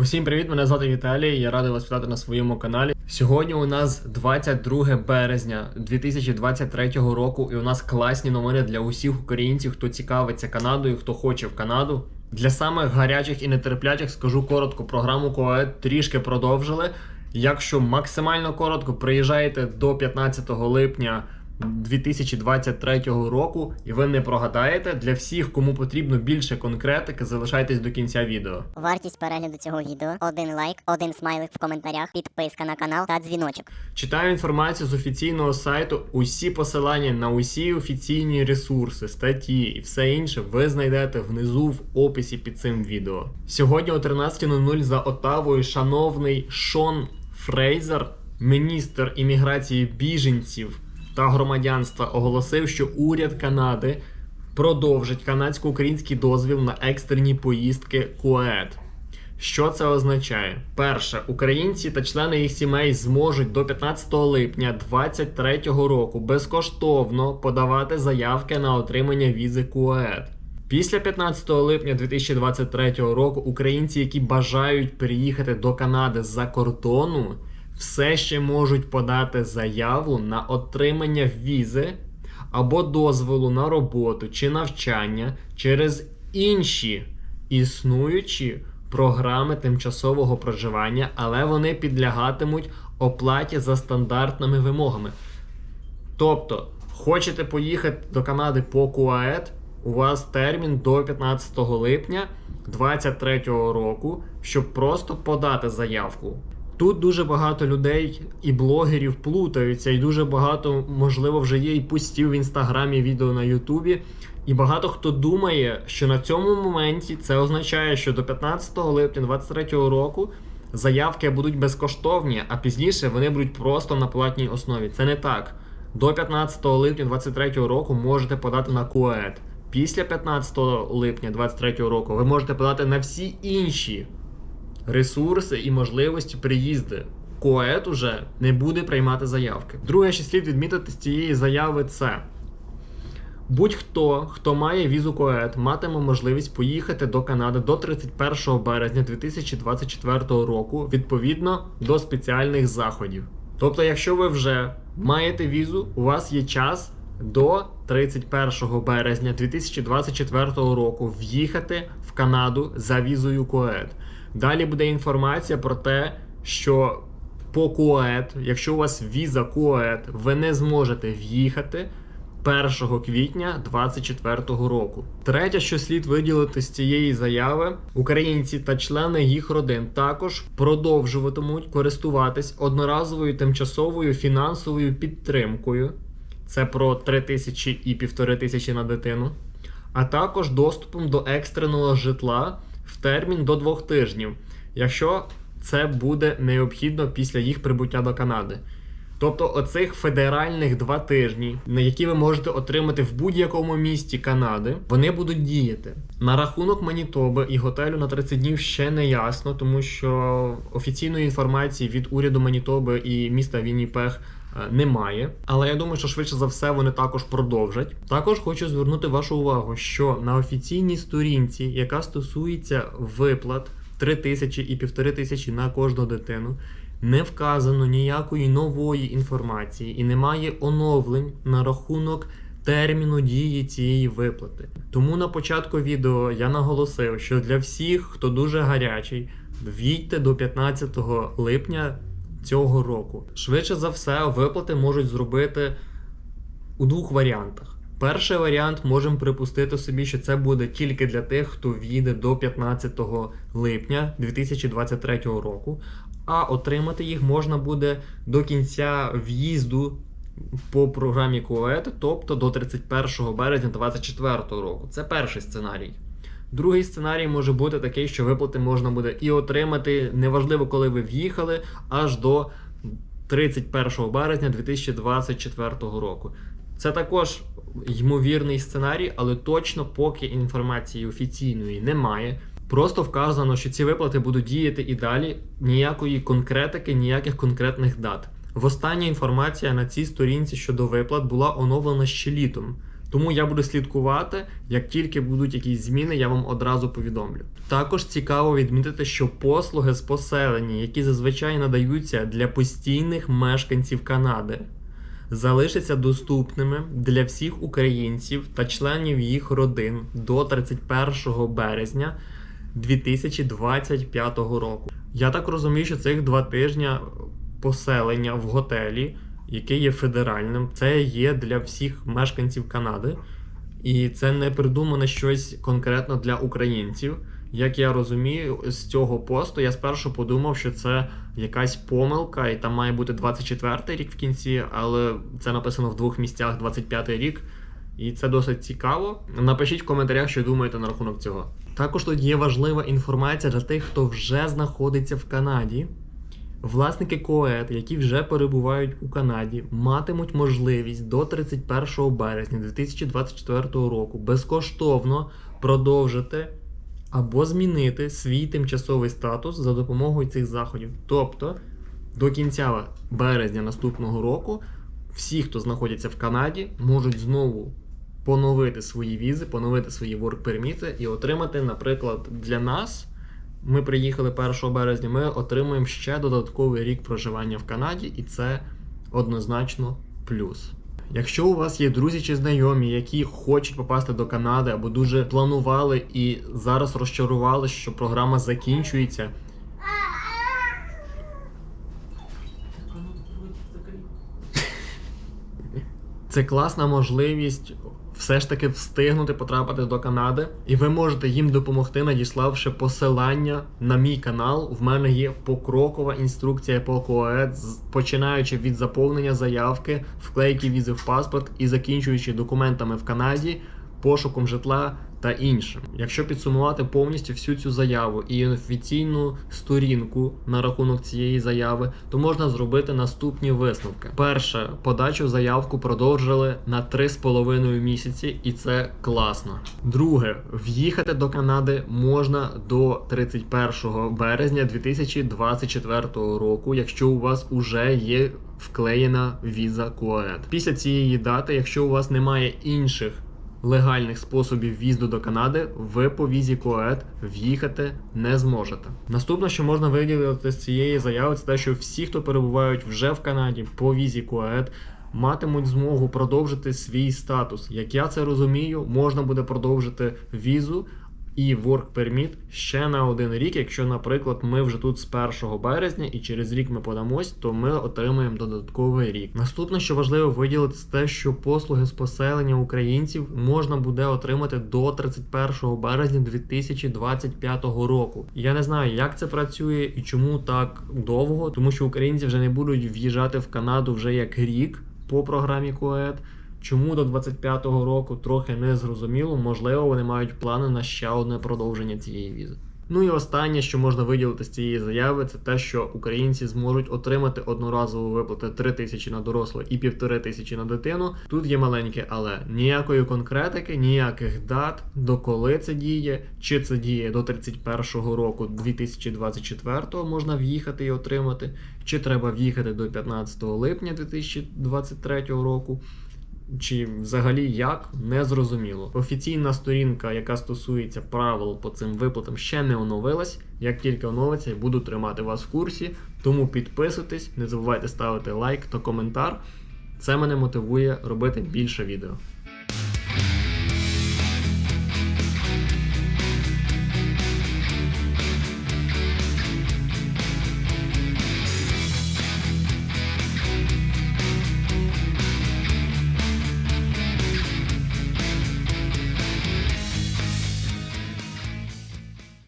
Усім привіт! Мене звати Віталій. Я радий вас вітати на своєму каналі. Сьогодні у нас 22 березня 2023 року, і у нас класні новини для усіх українців, хто цікавиться Канадою, хто хоче в Канаду. Для самих гарячих і нетерплячих скажу коротко програму КОЕД трішки продовжили. Якщо максимально коротко приїжджаєте до 15 липня 2023 року і ви не прогадаєте, для всіх, кому потрібно більше конкретики, залишайтесь до кінця відео. Вартість перегляду цього відео один лайк, один смайлик в коментарях, підписка на канал та дзвіночок. Читаю інформацію з офіційного сайту. Усі посилання на усі офіційні ресурси, статті і все інше ви знайдете внизу в описі під цим відео. Сьогодні о 13.00 за Отавою шановний Шон Фрейзер, міністр імміграції біженців та громадянства, оголосив, що уряд Канади продовжить канадсько-український дозвіл на екстрені поїздки КУЕД. Що це означає? Перше, українці та члени їх сімей зможуть до 15 липня 2023 року безкоштовно подавати заявки на отримання візи КУЕД. Після 15 липня 2023 року українці, які бажають переїхати до Канади з-за кордону, все ще можуть подати заяву на отримання візи або дозволу на роботу чи навчання через інші існуючі програми тимчасового проживання, але вони підлягатимуть оплаті за стандартними вимогами. Тобто, хочете поїхати до Канади по КУАЕД, у вас термін до 15 липня 2023 року, щоб просто подати заявку. Тут дуже багато людей і блогерів плутаються, і дуже багато, можливо, вже є і постів в інстаграмі, відео на Ютубі. І багато хто думає, що на цьому моменті це означає, що до 15 липня 2023 року заявки будуть безкоштовні, а пізніше вони будуть просто на платній основі. Це не так. До 15 липня 2023 року можете подати на КУЕД. Після 15 липня 2023 року ви можете подати на всі інші ресурси і можливості приїзди. КОЕД уже не буде приймати заявки. Друге, що слід відмітити з цієї заяви, це будь-хто, хто має візу КОЕД, матиме можливість поїхати до Канади до 31 березня 2024 року відповідно до спеціальних заходів. Тобто, якщо ви вже маєте візу, у вас є час до 31 березня 2024 року в'їхати в Канаду за візою КОЕД. Далі буде інформація про те, що по КОЕД, якщо у вас віза КОЕД, ви не зможете в'їхати 1 квітня 2024 року. Третє, що слід виділити з цієї заяви, українці та члени їх родин також продовжуватимуть користуватись одноразовою тимчасовою фінансовою підтримкою. Це про 3 тисячі і півтори тисячі на дитину, а також доступом до екстреного житла в термін до двох тижнів, якщо це буде необхідно після їх прибуття до Канади. Тобто оцих федеральних два тижні, на які ви можете отримати в будь-якому місті Канади, вони будуть діяти. На рахунок Манітоби і готелю на 30 днів ще не ясно, тому що офіційної інформації від уряду Манітоби і міста Вінніпех немає. Але я думаю, що швидше за все вони також продовжать. Також хочу звернути вашу увагу, що на офіційній сторінці, яка стосується виплат 3 тисячі і півтори тисячі на кожну дитину, не вказано ніякої нової інформації і немає оновлень на рахунок терміну дії цієї виплати. Тому на початку відео я наголосив, що для всіх, хто дуже гарячий, в'їдьте до 15 липня цього року. Швидше за все, виплати можуть зробити у двох варіантах. Перший варіант можемо припустити собі, що це буде тільки для тих, хто в'їде до 15 липня 2023 року, а отримати їх можна буде до кінця в'їзду по програмі КОЕТ, тобто до 31 березня 2024 року. Це перший сценарій. Другий сценарій може бути такий, що виплати можна буде і отримати, неважливо, коли ви в'їхали, аж до 31 березня 2024 року. Це також ймовірний сценарій, але точно поки інформації офіційної немає. Просто вказано, що ці виплати будуть діяти і далі. Ніякої конкретики, ніяких конкретних дат. Остання інформація на цій сторінці щодо виплат була оновлена ще літом. Тому я буду слідкувати. Як тільки будуть якісь зміни, я вам одразу повідомлю. Також цікаво відмітити, що послуги з поселення, які зазвичай надаються для постійних мешканців Канади, залишаться доступними для всіх українців та членів їх родин до 31 березня 2025 року. Я так розумію, що цих два тижні поселення в готелі, яке є федеральним, це є для всіх мешканців Канади. І це не придумане щось конкретно для українців. Як я розумію, з цього посту я спершу подумав, що це якась помилка, і там має бути 24-й рік в кінці, але це написано в двох місцях 25-й рік. І це досить цікаво. Напишіть в коментарях, що думаєте на рахунок цього. Також тут є важлива інформація для тих, хто вже знаходиться в Канаді. Власники КОЕД, які вже перебувають у Канаді, матимуть можливість до 31 березня 2024 року безкоштовно продовжити або змінити свій тимчасовий статус за допомогою цих заходів. Тобто до кінця березня наступного року всі, хто знаходяться в Канаді, можуть знову поновити свої візи, поновити свої ворк-перміти і отримати, наприклад, для нас. Ми приїхали 1 березня, ми отримуємо ще додатковий рік проживання в Канаді, і це однозначно плюс. Якщо у вас є друзі чи знайомі, які хочуть попасти до Канади або дуже планували і зараз розчарували, що програма закінчується, це класна можливість все ж таки встигнути потрапити до Канади, і ви можете їм допомогти, надіславши посилання на мій канал. В мене є покрокова інструкція по КОЕД, починаючи від заповнення заявки, вклейки візи в паспорт і закінчуючи документами в Канаді, пошуком житла та іншим. Якщо підсумувати повністю всю цю заяву і офіційну сторінку на рахунок цієї заяви, то можна зробити наступні висновки. Перше, подачу заявку продовжили на 3,5 місяці, і це класно. Друге, в'їхати до Канади можна до 31 березня 2024 року, якщо у вас уже є вклеєна віза КОЕД. Після цієї дати, якщо у вас немає інших легальних способів в'їзду до Канади, ви по візі КОЕД в'їхати не зможете. Наступне, що можна виділити з цієї заяви, це те, що всі, хто перебувають вже в Канаді по візі КОЕД, матимуть змогу продовжити свій статус. Як я це розумію, можна буде продовжити візу. І Work Permit ще на один рік. Якщо, наприклад, ми вже тут з 1 березня і через рік ми подамось, то ми отримаємо додатковий рік. Наступне, що важливо виділити, це те, що послуги з поселення українців можна буде отримати до 31 березня 2025 року. Я не знаю, як це працює і чому так довго, тому що українці вже не будуть в'їжджати в Канаду вже як рік по програмі КОЕД. Чому до 25-го року трохи не зрозуміло, можливо, вони мають плани на ще одне продовження цієї візи. Ну і останнє, що можна виділити з цієї заяви, це те, що українці зможуть отримати одноразову виплату 3 тисячі на дорослого і півтори тисячі на дитину. Тут є маленьке, але ніякої конкретики, ніяких дат, до коли це діє, чи це діє до 31-го року 2024 можна в'їхати і отримати, чи треба в'їхати до 15 липня 2023 року. Чи взагалі як не зрозуміло. Офіційна сторінка, яка стосується правил по цим виплатам, ще не оновилась. Як тільки оновиться, буду тримати вас в курсі. Тому підписуйтесь, не забувайте ставити лайк та коментар. Це мене мотивує робити більше відео.